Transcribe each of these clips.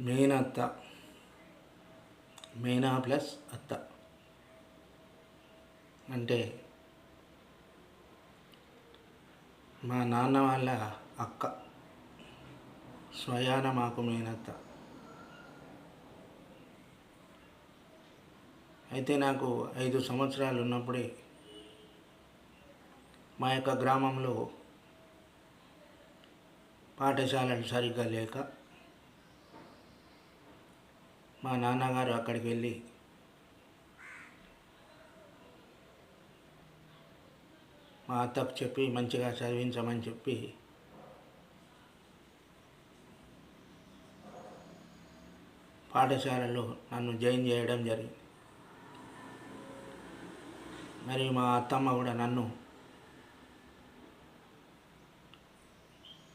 మేనత్త మేనా ప్లస్ అత్త. అంటే మా నాన్న వాళ్ళ అక్క. స్వయాన మాకు మేనత్త అయితే నాకు ఐదు సంవత్సరాలు ఉన్నప్పుడే మా యొక్క గ్రామంలో పాఠశాలలు సరిగ్గా లేక మా నాన్నగారు అక్కడికి వెళ్ళి మా అత్తకు చెప్పి మంచిగా చదివించమని చెప్పి పాఠశాలలో నన్ను జాయిన్ చేయడం జరిగింది. మరి మా అత్తమ్మ కూడా నన్ను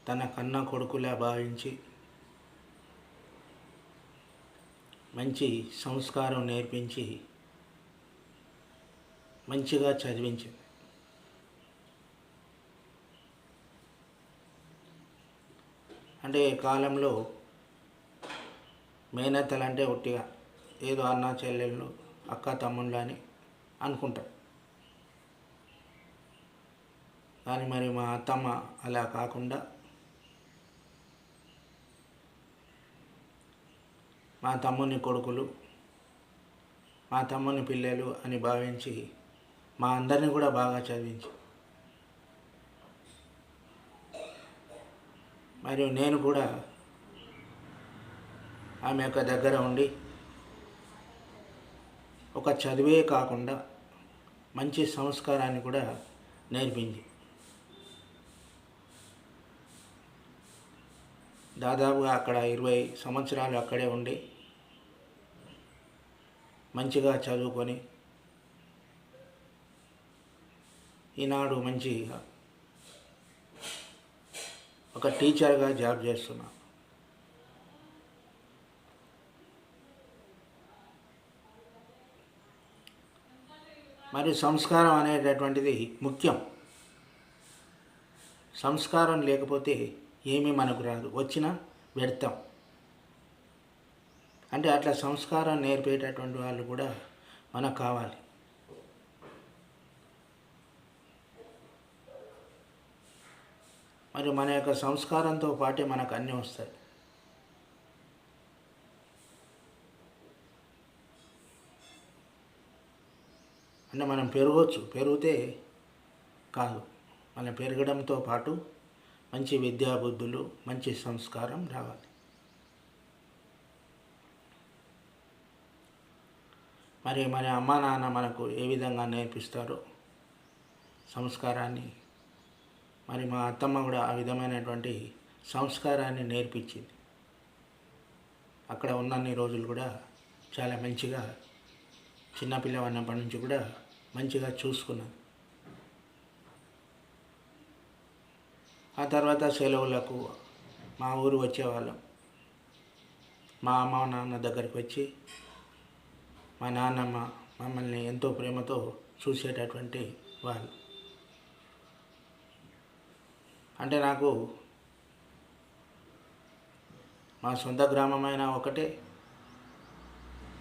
తన కన్న కొడుకులా భావించి మంచి సంస్కారం నేర్పించి మంచిగా చదివించింది అంటే కాలంలో మేనత్తలు అంటే ఒట్టిగా ఏదో అన్న చెల్లెళ్ళు అక్క తమ్ముళ్ళు అని అనుకుంటారు. కానీ మరి మా అత్తమ్మ అలా కాకుండా మా తమ్ముని కొడుకులు మా తమ్ముని పిల్లలు అని భావించి మా అందరిని కూడా బాగా చదివించి. మరియు నేను కూడా ఆమె యొక్క దగ్గర ఉండి ఒక చదివే కాకుండా మంచి సంస్కారాన్ని కూడా నేర్పింది దాదాపుగా అక్కడ ఇరవై సంవత్సరాలు అక్కడే ఉండి మంచిగా చదువుకొని ఈనాడు మంచిగా ఒక టీచర్గా జాబ్ చేస్తున్నా. మరి సంస్కారం అనేటటువంటిది ముఖ్యం. సంస్కారం లేకపోతే ఏమీ మనకు రాదు. వచ్చినా వ్యర్థం. అంటే అట్లా సంస్కారం నేర్పేటటువంటి వాళ్ళు కూడా మనకు కావాలి. మరి మన యొక్క సంస్కారంతో పాటే మనకు అన్నీ వస్తాయి. అంటే మనం పెరగవచ్చు పెరిగితే కాదు. మనం పెరగడంతో పాటు మంచి విద్యాబుద్ధులు మంచి సంస్కారం రావాలి. మరి మన అమ్మ నాన్న మనకు ఏ విధంగా నేర్పిస్తారో సంస్కారాన్ని మరి మా అత్తమ్మ కూడా ఆ విధమైనటువంటి సంస్కారాన్ని నేర్పించింది. అక్కడ ఉన్నన్ని రోజులు కూడా చాలా మంచిగా చిన్నపిల్లవన్నప్పటి నుంచి కూడా మంచిగా చూసుకున్నాను ఆ తర్వాత సెలవులకు మా ఊరు వచ్చేవాళ్ళం. మా అమ్మ నాన్న దగ్గరికి వచ్చి మా నాన్నమ్మ మమ్మల్ని ఎంతో ప్రేమతో చూసేటటువంటి వాళ్ళు. అంటే నాకు మా సొంత గ్రామమైనా ఒకటే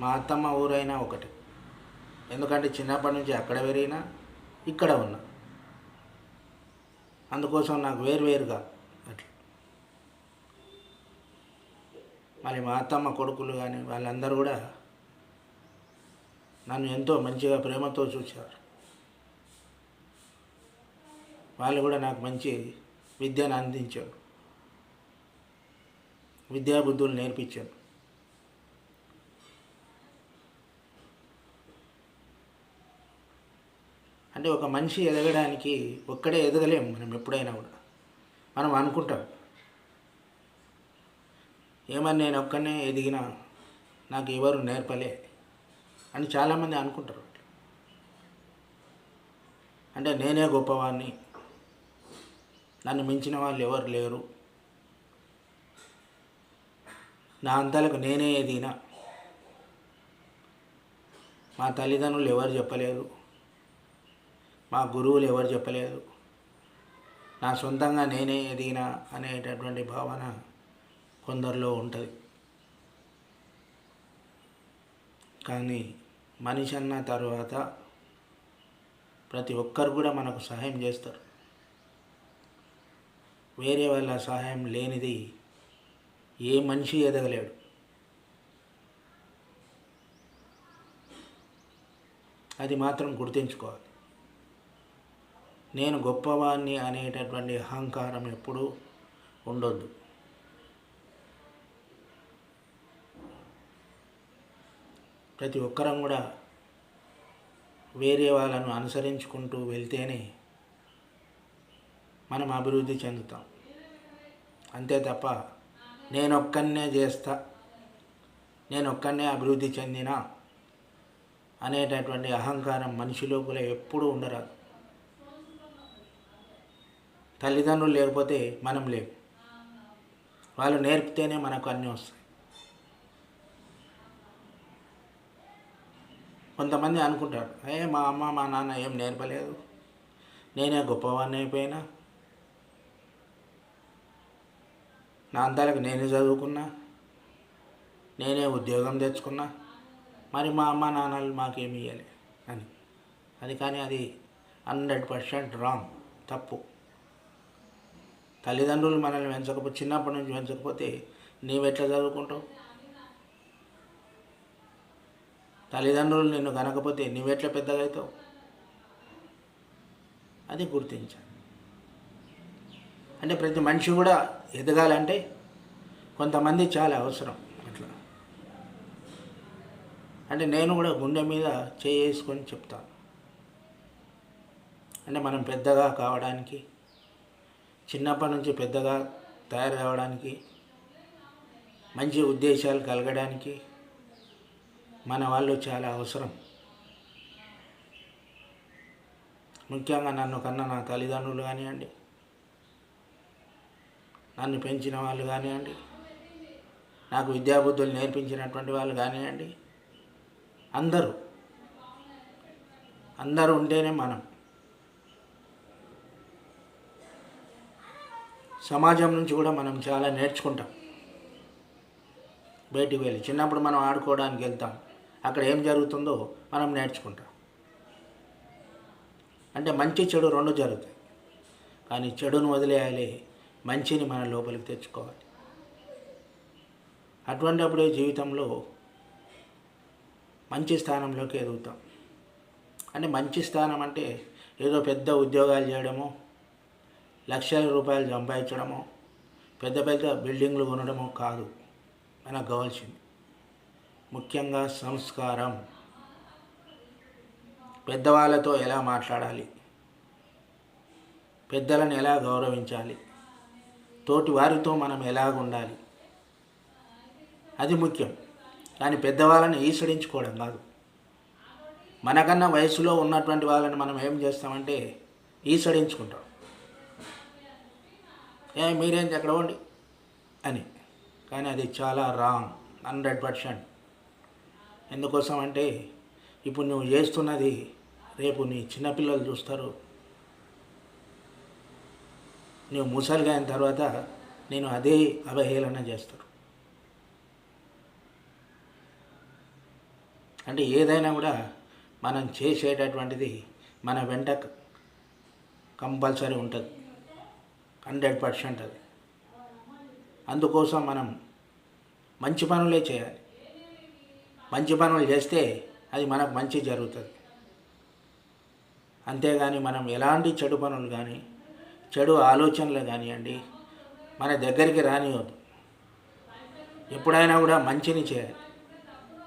మా అత్తమ్మ ఊరైనా ఒకటే. ఎందుకంటే చిన్నప్పటి నుంచి అక్కడ పెరిగినా ఇక్కడ ఉన్నా. అందుకోసం నాకు వేరువేరుగా అట్లా. మరి మా అత్తమ్మ కొడుకులు కానీ వాళ్ళందరూ కూడా నన్ను ఎంతో మంచిగా ప్రేమతో చూశారు. వాళ్ళు కూడా నాకు మంచి విద్యను అందించారు. విద్యాబుద్ధులు నేర్పించారు. అంటే ఒక మనిషి ఎదగడానికి ఒక్కడే ఎదగలేము మనం ఎప్పుడైనా కూడా. మనం అనుకుంటాం. ఏమని నేను ఒక్కనే ఎదిగినా నాకు ఎవరు నేర్పలే అని చాలామంది అనుకుంటారు అంటే నేనే గొప్పవాడిని నన్ను మించిన వాళ్ళు ఎవరు లేరు. నా అంతలకు నేనే ఎదిగినా మా తల్లిదండ్రులు ఎవరు చెప్పలేరు మా గురువులు ఎవరు చెప్పలేదు. నా సొంతంగా నేనే ఎదిగిన అనేటటువంటి భావన కొందరిలో ఉంటుంది. కానీ మనిషి అన్న తర్వాత ప్రతి ఒక్కరు కూడా మనకు సహాయం చేస్తారు. వేరే వాళ్ళ సహాయం లేనిది ఏ మనిషి ఎదగలేడు. అది మాత్రం గుర్తుంచుకోవాలి. నేను గొప్పవాణ్ణి అనేటటువంటి అహంకారం ఎప్పుడూ ఉండొద్దు. ప్రతి ఒక్కరం కూడా వేరే వాళ్ళను అనుసరించుకుంటూ వెళ్తేనే మనం అభివృద్ధి చెందుతాం. అంతే తప్ప నేనొక్కనే చేస్తా నేనొక్కనే అభివృద్ధి చెందినా అనేటటువంటి అహంకారం మనిషి లోపల ఎప్పుడూ ఉండరాదు. తల్లిదండ్రులు లేకపోతే మనం లేవు వాళ్ళు నేర్పితేనే మనకు అన్నీ వస్తాయి. కొంతమంది అనుకుంటారు ఏ మా అమ్మ మా నాన్న ఏం నేర్పలేదు? నేనే గొప్పవాడిని అయిపోయినా? నా అంతాలకు నేనే చదువుకున్నా? నేనే ఉద్యోగం తెచ్చుకున్నా? మరి మా అమ్మ నాన్నలు మాకేమి ఇవ్వాలి అని. అది కానీ అది హండ్రెడ్ పర్సెంట్ రాంగ్ తప్పు. తల్లిదండ్రులు మనల్ని పెంచకపోతే చిన్నప్పటి నుంచి పెంచకపోతే నీవెట్లా చదువుకుంటావు? తల్లిదండ్రులు నిన్ను కనకపోతే నువ్వెట్లా పెద్దగా అవుతావు అది గుర్తించాలి. అంటే ప్రతి మనిషి కూడా ఎదగాలంటే కొంతమంది చాలా అవసరం అట్లా. అంటే నేను కూడా గుండె మీద చేసుకొని చెప్తాను. అంటే మనం పెద్దగా కావడానికి చిన్నప్పటి నుంచి పెద్దగా తయారు కావడానికి మంచి ఉద్దేశాలు కలగడానికి మన వాళ్ళు చాలా అవసరం. ముఖ్యంగా నన్ను కన్న నా తల్లిదండ్రులు కానివ్వండి నన్ను పెంచిన వాళ్ళు కానివ్వండి నాకు విద్యాబుద్ధులు నేర్పించినటువంటి వాళ్ళు కానివ్వండి అందరూ అందరూ ఉంటేనే మనం. సమాజం నుంచి కూడా మనం చాలా నేర్చుకుంటాం. బయటికి వెళ్ళి చిన్నప్పుడు మనం ఆడుకోవడానికి వెళ్తాం. అక్కడ ఏం జరుగుతుందో మనం నేర్చుకుంటాం. అంటే మంచి చెడు రెండు జరుగుతాయి. కానీ చెడును వదిలేయాలి మంచిని మన లోపలికి తెచ్చుకోవాలి. అటువంటిప్పుడే జీవితంలో మంచి స్థానంలోకి ఎదుగుతాం. అంటే మంచి స్థానం అంటే ఏదో పెద్ద ఉద్యోగాలు చేయడము లక్షల రూపాయలు సంపాదించడము పెద్ద పెద్ద బిల్డింగ్లు కొనడము కాదు మనకు కావాల్సింది ముఖ్యంగా సంస్కారం. పెద్దవాళ్ళతో ఎలా మాట్లాడాలి? పెద్దలను ఎలా గౌరవించాలి? తోటి వారితో మనం ఎలా ఉండాలి? అది ముఖ్యం. కానీ పెద్దవాళ్ళని ఈసడించుకోవడం కాదు. మనకన్నా వయసులో ఉన్నటువంటి వాళ్ళని మనం ఏం చేస్తామంటే ఈసడించుకుంటాం. ఏ మీరేం ఎక్కడ ఉండి? అని. కానీ అది చాలా రాంగ్ హండ్రెడ్ పర్సెంట్ ఎందుకోసం అంటే ఇప్పుడు నువ్వు చేస్తున్నది రేపు నీ చిన్నపిల్లలు చూస్తారు. నువ్వు ముసలిగా అయిన తర్వాత నేను అదే అవహేళన చేస్తారు. అంటే ఏదైనా కూడా మనం చేసేటటువంటిది మన వెంట కంపల్సరీ ఉంటుంది. హండ్రెడ్ పర్సెంట్ అది. అందుకోసం మనం మంచి పనులే చేయాలి. మంచి పనులు చేస్తే అది మనకు మంచి జరుగుతుంది. అంతేగాని మనం ఎలాంటి చెడు పనులు కానీ చెడు ఆలోచనలు కానివ్వండి మన దగ్గరికి రానివద్దు ఎప్పుడైనా కూడా మంచిని చేయాలి.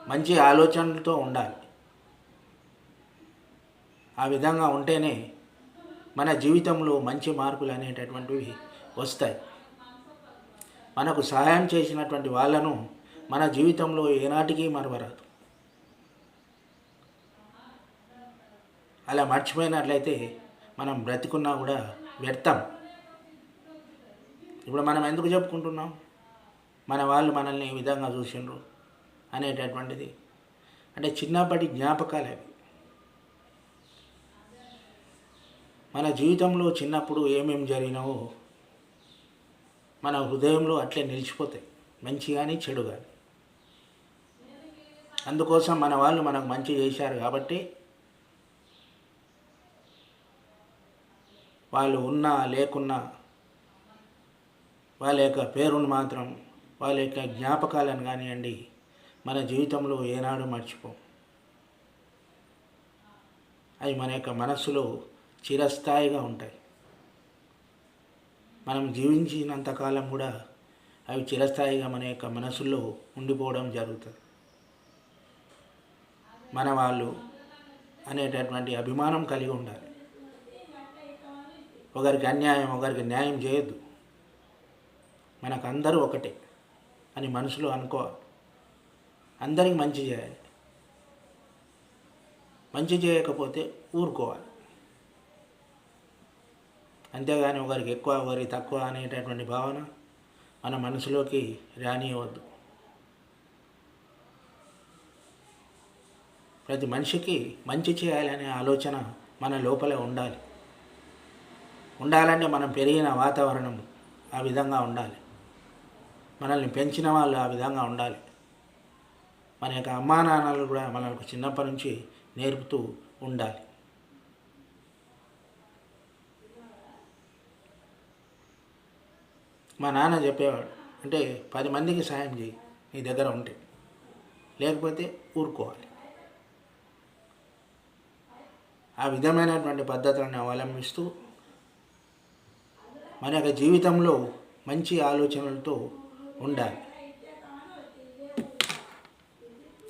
మంచి ఆలోచనలతో ఉండాలి. ఆ విధంగా ఉంటేనే మన జీవితంలో మంచి మార్పులు అనేటటువంటివి వస్తాయి. మనకు సహాయం చేసినటువంటి వాళ్ళను మన జీవితంలో ఏనాటికి మరవరాదు. అలా మర్చిపోయినట్లయితే మనం బ్రతికున్నా కూడా వ్యర్థం. ఇప్పుడు మనం ఎందుకు చెప్పుకుంటున్నాం? మన వాళ్ళు మనల్ని ఈ విధంగా చూసిండ్రు అనేటటువంటిది. అంటే చిన్నప్పటి జ్ఞాపకాలు అవి. మన జీవితంలో చిన్నప్పుడు ఏమేమి జరిగినావో మన హృదయంలో అట్లే నిలిచిపోతాయి. మంచి కానీ చెడు కానీ అందుకోసం మన వాళ్ళు మనకు మంచి చేశారు కాబట్టి వాళ్ళు ఉన్నా లేకున్నా వాళ్ళ యొక్క పేరును మాత్రం వాళ్ళ యొక్క జ్ఞాపకాలను కానివ్వండి మన జీవితంలో ఏనాడు మర్చిపోం. అవి మన యొక్క మనస్సులో చిరస్థాయిగా ఉంటాయి. మనం జీవించినంతకాలం కూడా అవి చిరస్థాయిగా మన యొక్క మనసుల్లో ఉండిపోవడం జరుగుతుంది. మన వాళ్ళు అనేటటువంటి అభిమానం కలిగి ఉండాలి. ఒకరికి అన్యాయం ఒకరికి న్యాయం చేయొద్దు. మనకు అందరూ ఒకటే అని మనసులో అనుకోవాలి. అందరికి మంచి చేయాలి. మంచి చేయకపోతే ఊరుకోవాలి. అంతేగాని ఒకరికి ఎక్కువ ఒకరికి తక్కువ అనేటటువంటి భావన మన మనసులోకి రానియవద్దు. ప్రతి మనిషికి మంచి చేయాలనే ఆలోచన మన లోపలే ఉండాలి. ఉండాలంటే మనం పెరిగిన వాతావరణం ఆ విధంగా ఉండాలి. మనల్ని పెంచిన వాళ్ళు ఆ విధంగా ఉండాలి. మన యొక్క అమ్మా నాన్నలు కూడా మనకు చిన్నప్పటి నుంచి నేర్పుతూ ఉండాలి. మా నాన్న చెప్పేవాడు అంటే పది మందికి సాయం చేయి నీ దగ్గర ఉంటే. లేకపోతే ఊరుకోవాలి. ఆ విధమైనటువంటి పద్ధతులను అవలంబిస్తూ మన యొక్క జీవితంలో మంచి ఆలోచనలతో ఉండాలి.